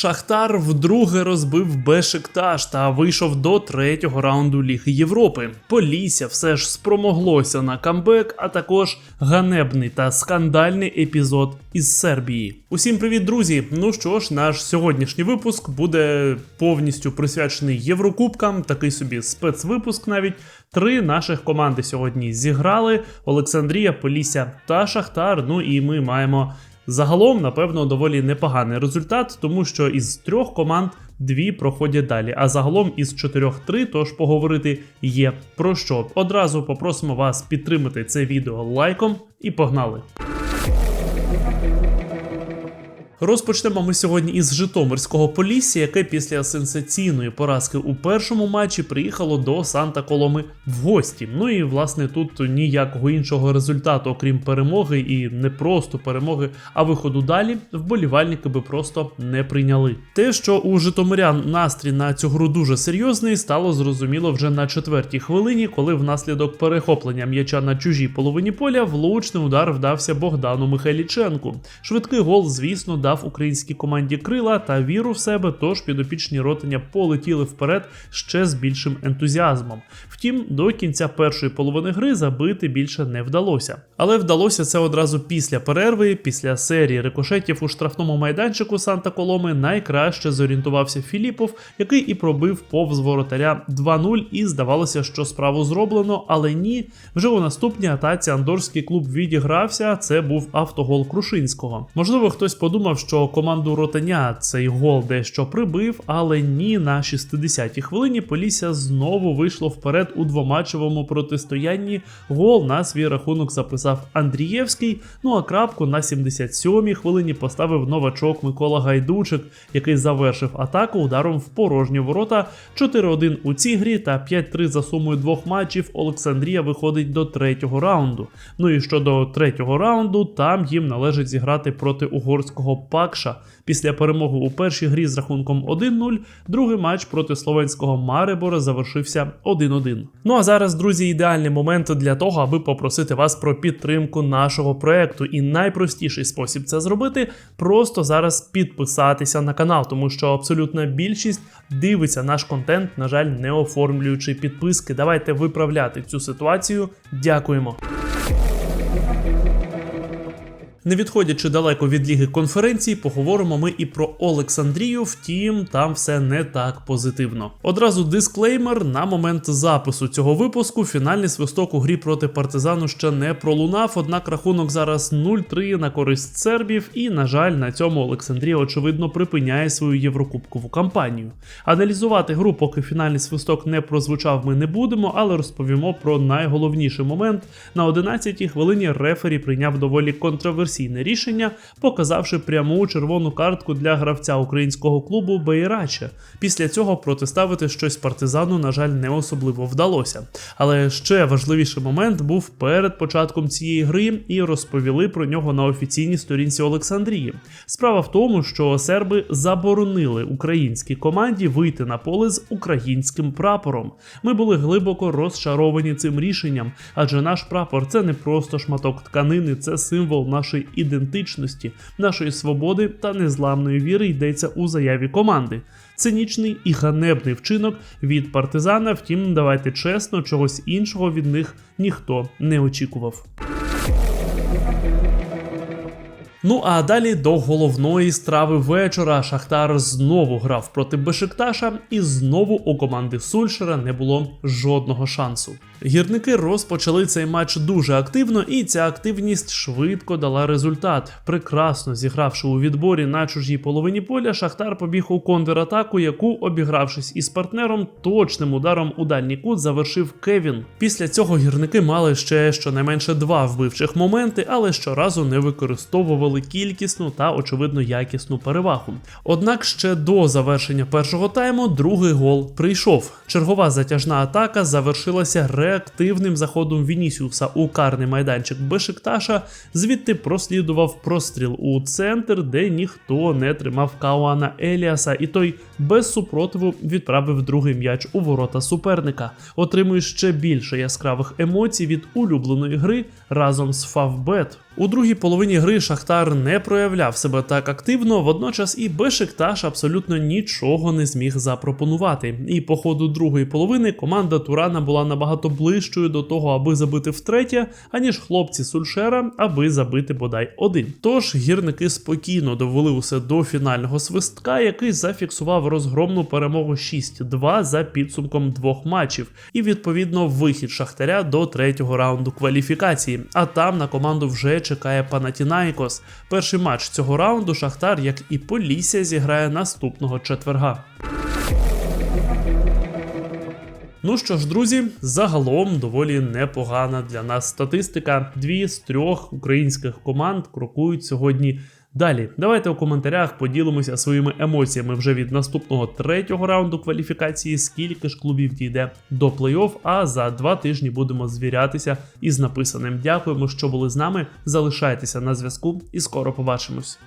Шахтар вдруге розбив Бешикташ та вийшов до третього раунду Ліги Європи. Полісся все ж спромоглося на камбек, а також ганебний та скандальний епізод із Сербії. Усім привіт, друзі! Ну що ж, наш сьогоднішній випуск буде повністю присвячений Єврокубкам, такий собі спецвипуск навіть. Три наших команди сьогодні зіграли: Олександрія, Полісся та Шахтар. Ну і ми маємо загалом, напевно, доволі непоганий результат, тому що із трьох команд дві проходять далі. А загалом із чотирьох три, тож поговорити є про що. Одразу попросимо вас підтримати це відео лайком і погнали. Розпочнемо ми сьогодні із Житомирського Полісся, яке після сенсаційної поразки у першому матчі приїхало до Санта Коломи в гості. Ну і власне тут ніякого іншого результату, окрім перемоги, і не просто перемоги, а виходу далі вболівальники би просто не прийняли. Те, що у Житомирян настрій на цю гру дуже серйозний, стало зрозуміло вже на четвертій хвилині, коли внаслідок перехоплення м'яча на чужій половині поля влучний удар вдався Богдану Михайліченку. Швидкий гол, звісно, дав дав українській команді крила та віру в себе, тож підопічні ротання полетіли вперед ще з більшим ентузіазмом. Втім, до кінця першої половини гри забити більше не вдалося. Але вдалося це одразу після перерви, після серії рикошетів у штрафному майданчику Санта Коломи найкраще зорієнтувався Філіпов, який і пробив повз воротаря 2-0, і здавалося, що справу зроблено, але ні. Вже у наступній атаці Андорський клуб відігрався. Це був автогол Крушинського. Можливо, хтось подумав, що команду Ротаня цей гол дещо прибив, але ні, на 60-й хвилині Полісся знову вийшло вперед у двоматчевому протистоянні. Гол на свій рахунок записав Андрієвський. Ну а крапку на 77-й хвилині поставив новачок Микола Гайдучик, який завершив атаку ударом в порожні ворота. 4-1 у цій грі та 5-3 за сумою двох матчів. Олександрія виходить до третього раунду. Ну і щодо третього раунду, там їм належить зіграти проти угорського Пакша. Після перемоги у першій грі з рахунком 1-0, другий матч проти словенського Марибора завершився 1-1. Ну а зараз, друзі, ідеальний момент для того, аби попросити вас про підтримку нашого проекту. І найпростіший спосіб це зробити просто зараз підписатися на канал, тому що абсолютна більшість дивиться наш контент, на жаль, не оформлюючи підписки. Давайте виправляти цю ситуацію. Дякуємо. Не відходячи далеко від ліги конференції, поговоримо ми і про Олександрію. Втім, там все не так позитивно. Одразу дисклеймер на момент запису цього випуску. Фінальний свисток у грі проти партизану ще не пролунав. Однак рахунок зараз 0-3 на користь сербів, і, на жаль, на цьому Олександрія очевидно припиняє свою єврокубкову кампанію. Аналізувати гру, поки фінальний свисток не прозвучав, ми не будемо, але розповімо про найголовніший момент. На 11-й хвилині рефері прийняв доволі контроверсійний контроверсійне рішення, показавши пряму червону картку для гравця українського клубу Бейрача. Після цього протиставити щось партизану, на жаль, не особливо вдалося. Але ще важливіший момент був перед початком цієї гри, і розповіли про нього на офіційній сторінці Олександрії. Справа в тому, що серби заборонили українській команді вийти на поле з українським прапором. Ми були глибоко розчаровані цим рішенням, адже наш прапор це не просто шматок тканини, це символ нашої нашої ідентичності, нашої свободи та незламної віри йдеться у заяві команди. Цинічний і ганебний вчинок від партизана. Втім, давайте чесно, чогось іншого від них ніхто не очікував. Ну а далі до головної страви вечора Шахтар знову грав проти Бешикташа, і знову у команди Сульшера не було жодного шансу. Гірники розпочали цей матч дуже активно, і ця активність швидко дала результат. Прекрасно зігравши у відборі на чужій половині поля, Шахтар побіг у контратаку, яку, обігравшись із партнером, точним ударом у дальній кут завершив Кевін. Після цього гірники мали ще щонайменше два вбивчих моменти, але щоразу не використовували кількісну та очевидно якісну перевагу. Однак ще до завершення першого тайму другий гол прийшов. Чергова затяжна атака завершилася реактивним заходом Вінісіуса у карний майданчик Бешикташа, звідти прослідував простріл у центр, де ніхто не тримав Кауана Еліаса, і той без супротиву відправив другий м'яч у ворота суперника, отримує ще більше яскравих емоцій від улюбленої гри разом з Фавбет. У другій половині гри Шахтар не проявляв себе так активно, водночас і Бешикташ абсолютно нічого не зміг запропонувати. І по ходу другої половини команда Турана була набагато ближчою до того, аби забити втретє, аніж хлопці Сульшера, аби забити бодай один. Тож гірники спокійно довели усе до фінального свистка, який зафіксував розгромну перемогу 6-2 за підсумком двох матчів, і відповідно вихід Шахтаря до третього раунду кваліфікації. А там на команду вже чекає Панатінаїкос. Перший матч цього раунду Шахтар, як і Полісся, зіграє наступного четверга. Ну що ж, друзі, загалом доволі непогана для нас статистика. Дві з трьох українських команд крокують сьогодні далі. Давайте у коментарях поділимося своїми емоціями вже від наступного третього раунду кваліфікації, скільки ж клубів дійде до плей-офф, а за два тижні будемо звірятися із написаним. Дякуємо, що були з нами. Залишайтеся на зв'язку і скоро побачимось.